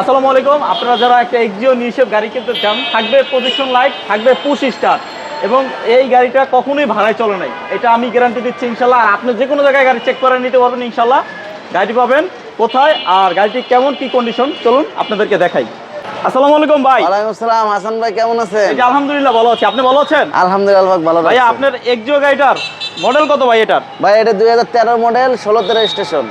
আসসালামু আলাইকুম। আপনারা যারা একটা এক্সিও নিউশেপ গাড়ি কিনতে চান থাকবে পজিশন লাইট থাকবে পুশ স্টার এবং এই গাড়িটা কখনোই ভাড়ায় চলে নাই। এটা আমি গ্যারান্টি দিচ্ছি ইনশাল্লাহ। আর আপনি যে কোনো জায়গায় গাড়ি চেক করে নিতে পারবেন ইনশাল্লাহ। গাড়িটি পাবেন কোথায় আর গাড়িটি কেমন কি কন্ডিশন চলুন আপনাদেরকে দেখাই। আসসালামু আলাইকুম ভাই। ওয়ালাইকুম আসসালাম। হাসান ভাই কেমন আছেন? এই আলহামদুলিল্লাহ ভালো আছি। আপনি ভালো আছেন? আলহামদুলিল্লাহ ভালো ভাইয়া আপনার এক্সিও গাড়িটার মডেল কত ভাই এটার? ভাই এটা দুই হাজার তেরো মডেল ষোলোতে রেজিস্ট্রেশন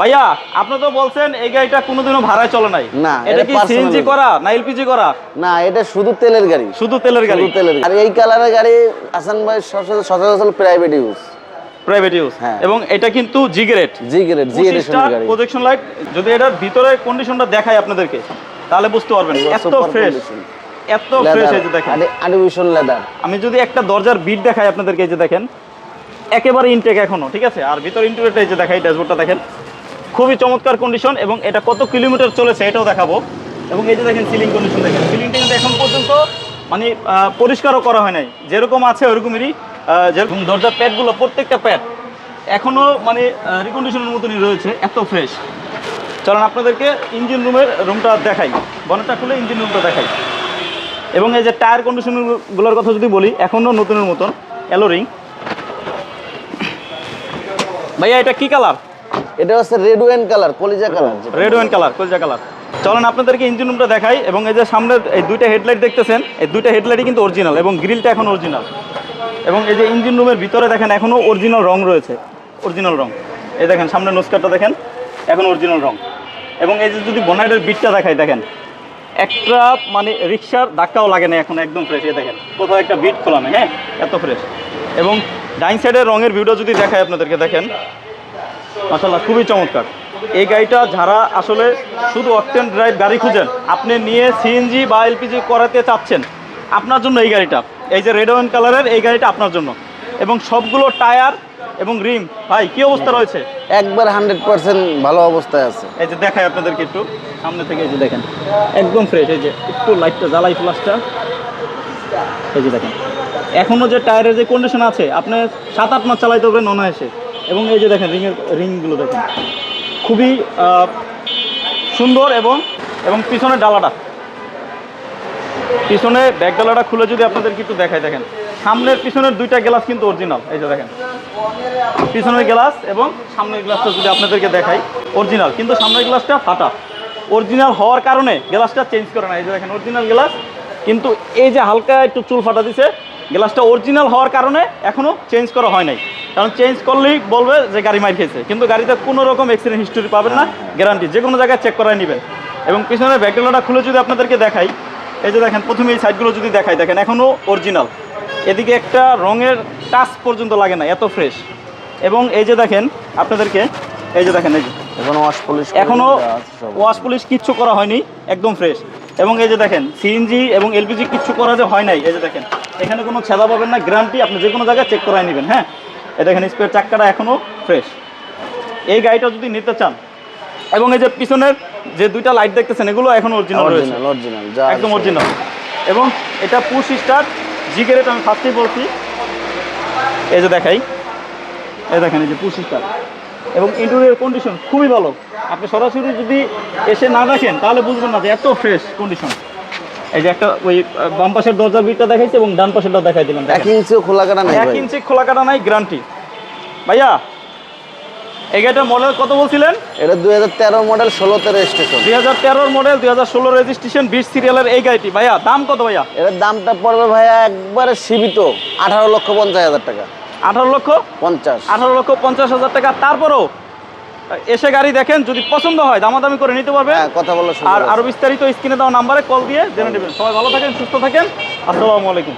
ভাইয়া আপনি তো বলছেন এই গাড়িটা কোনোদিনও ভাড়ায় চলে নাই। না, এটা কি সিএনজি করা না এলপিজি করা? না এটা শুধু তেলের গাড়ি। শুধু তেলের গাড়ি? শুধু তেলের গাড়ি। আর এই কালারের গাড়ি হাসান ভাই সচরাচর প্রাইভেট ইউজ প্রাইভেট ইউজ হ্যাঁ। এবং এটা কিন্তু জি গ্রেড জি গ্রেড জি গাড়ি। প্রজেকশন লাইট যদি এটার ভিতরে কন্ডিশনটা দেখাই আপনাদেরকে তাহলে বুঝতে পারবেন এত ফ্রেশ এত ফ্রেশ এই যে দেখেন। আর্টিফিশিয়াল লেদার আমি যদি একটা দরজার বিট দেখাই আপনাদেরকে এই যে দেখেন একেবারে ইনটেক এখনও ঠিক আছে? আর ভিতর ইন্টেরিয়রটা এই যে দেখাই ড্যাশবোর্ডটা দেখেন। খুবই চমৎকার কন্ডিশন এবং এটা কত কিলোমিটার চলেছে এটাও দেখাবো। এবং এই যে দেখেন সিলিং কন্ডিশন দেখেন। সিলিংটা কিন্তু এখন পর্যন্ত মানে পরিষ্কারও করা হয় নাই। যেরকম আছে ওরকমই যেরকম দরজার প্যাডগুলো, প্রত্যেকটা প্যাড এখনও মানে রিকন্ডিশনের মতনই রয়েছে, এত ফ্রেশ চলুন আপনাদেরকে ইঞ্জিন রুমের রুমটা দেখাই। বনেটটা খুলে ইঞ্জিন রুমটা দেখাই। এবং এই যে টায়ার কন্ডিশনগুলোর কথা যদি বলি, এখনও নতুনের মতন অ্যালোরিং ভাইয়া, এটা কি কালার এটা হচ্ছে রেড ওয়েন কালার কলিজা কালার রেড ওয়েন কালার কলজা কালার চলেন আপনাদেরকে ইঞ্জিন রুমটা দেখাই, এবং এই যে সামনের এই দুইটা হেডলাইট দেখতেছেন, এই দুইটা হেডলাইটই কিন্তু অরিজিনাল এবং গ্রিলটা এখন অরিজিনাল এবং এই যে ইঞ্জিন রুমের ভিতরে দেখেন এখনও অরিজিনাল রং রয়েছে। অরিজিনাল রং। এই দেখেন, সামনের নোস্কারটা দেখেন, এখন অরিজিনাল রং। এবং এই যে যদি বনাইটের বিটটা দেখাই, দেখেন, একটা মানে রিক্সার ধাক্কাও লাগে না এখন, একদম ফ্রেশ এই দেখেন। কোথাও একটা বিট খোলা নেই হ্যাঁ? এত ফ্রেশ এবং ডাইন সাইডের রঙের ভিউটা যদি দেখাই আপনাদেরকে, দেখেন মাসাল্লাহ খুবই চমৎকার। এই গাড়িটা যারা আসলে শুধু অকটেন ড্রাইভ গাড়ি খুঁজেন আপনি নিয়ে সিএনজি বা এলপিজি করাতে চাচ্ছেন আপনার জন্য এই গাড়িটা। এই যে রেড ওয়েন কালারের এই গাড়িটা আপনার জন্য। এবং সবগুলো টায়ার এবং রিম ভাই কি অবস্থা রয়েছে? একবার হান্ড্রেড পার্সেন্ট ভালো অবস্থায় আছে। এই যে দেখাই আপনাদেরকে একটু সামনে থেকে এই যে দেখেন একদম ফ্রেশ এই যে একটু লাইটটা জ্বালাই ফ্লাসটা এই যে দেখেন এখনও যে টায়ারের যে কন্ডিশন আছে আপনি সাত আট মাস চালাইতে পারবেন অনায়াসে। এবং এই যে দেখেন, রিংয়ের রিংগুলো দেখেন। খুবই সুন্দর এবং এবং পিছনের ডালাটা। পিছনে ব্যাক ডালাটা খুলে যদি আপনাদেরকে একটু দেখায় দেখেন। সামনের পিছনের দুইটা গ্লাস কিন্তু অরিজিনাল এই যে দেখেন। পিছনের গ্লাস এবং সামনের গ্লাসটা যদি আপনাদেরকে দেখাই অরিজিনাল কিন্তু সামনের গ্লাসটা ফাটা। অরিজিনাল হওয়ার কারণে গ্লাসটা চেঞ্জ করে না এই যে দেখেন অরিজিনাল গ্লাস। কিন্তু এই যে হালকা একটু চুল ফাটা দিছে, গ্লাসটা অরিজিনাল হওয়ার কারণে এখনও চেঞ্জ করা হয় নাই। কারণ চেঞ্জ করলেই বলবে যে গাড়ি মার খেয়েছে। কিন্তু গাড়িতে কোনো রকম অ্যাক্সিডেন্ট হিস্টোরি পাবেন না গ্যারান্টি যে কোনো জায়গায় চেক করায় নেবেন। এবং পিছনের ব্যাকডালাটা খুলে যদি আপনাদেরকে দেখাই এই যে দেখেন প্রথমে এই সাইডগুলো যদি দেখাই দেখেন এখনও অরিজিনাল এদিকে একটা রঙের টাচ পর্যন্ত লাগে না এত ফ্রেশ এবং এই যে দেখেন আপনাদেরকে এই যে দেখেন এই যে। এখন ওয়াশ পলিশ এখনও ওয়াশ পুলিশ কিচ্ছু করা হয়নি একদম ফ্রেশ এবং এই যে দেখেন সিএনজি এবং এলপিজি কিচ্ছু করা যে হয় নাই এই যে দেখেন। এখানে কোনো ছেদা পাবেন না গ্যারান্টি আপনি যে কোনো জায়গায় চেক করায় নেবেন হ্যাঁ? এই দেখেন স্পেয়ার চাক্কাটা এখনও ফ্রেশ এই গাড়িটা যদি নিতে চান এবং এই যে পিছনের যে দুইটা লাইট দেখতেছেন এগুলো এখন অরিজিনাল রয়েছে। অরিজিনাল একদম অরিজিনাল এবং এটা পুশ স্টার জি গ্রেড আমি ফার্স্টেই বলছি। এই যে দেখাই এই দেখেন এই যে পুশ স্টার এবং ইন্টেরিয়র কন্ডিশন খুবই ভালো। আপনি সরাসরি যদি এসে না দেখেন তাহলে বুঝবেন না যে এত ফ্রেশ কন্ডিশন এই যে একটা ওই বাম পাশের দরজার বিটটা দেখাইছে এবং ডান পাশেরটা দেখাই দিলাম এক ইঞ্চিও খোলা কাটা নাই এক ইঞ্চি খোলা কাটা নাই গ্যারান্টি ভাইয়া এই গাড়িটার মডেল কত বলছিলেন? এটা দুই হাজার তেরো মডেল ষোলোতে রেজিস্ট্রেশন দুই হাজার তেরোর মডেল দুই হাজার ষোলো রেজিস্ট্রেশন বিশ সিরিয়ালের এই গাড়িটি। ভাইয়া দাম কত ভাইয়া? এটার দামটা পড়বে ভাইয়া একবারে সীমিত আঠারো লক্ষ পঞ্চাশ হাজার টাকা। আঠারো লক্ষ? পঞ্চাশ। আঠারো লক্ষ পঞ্চাশ হাজার টাকা। তারপরও এসে গাড়ি দেখেন যদি পছন্দ হয় দামাদামি করে নিতে পারবে হ্যাঁ কথা বলার আর আরও বিস্তারিত স্ক্রিনে দেওয়া নাম্বারে কল দিয়ে জেনে নেবেন। সবাই ভালো থাকেন সুস্থ থাকেন। আসসালামু আলাইকুম।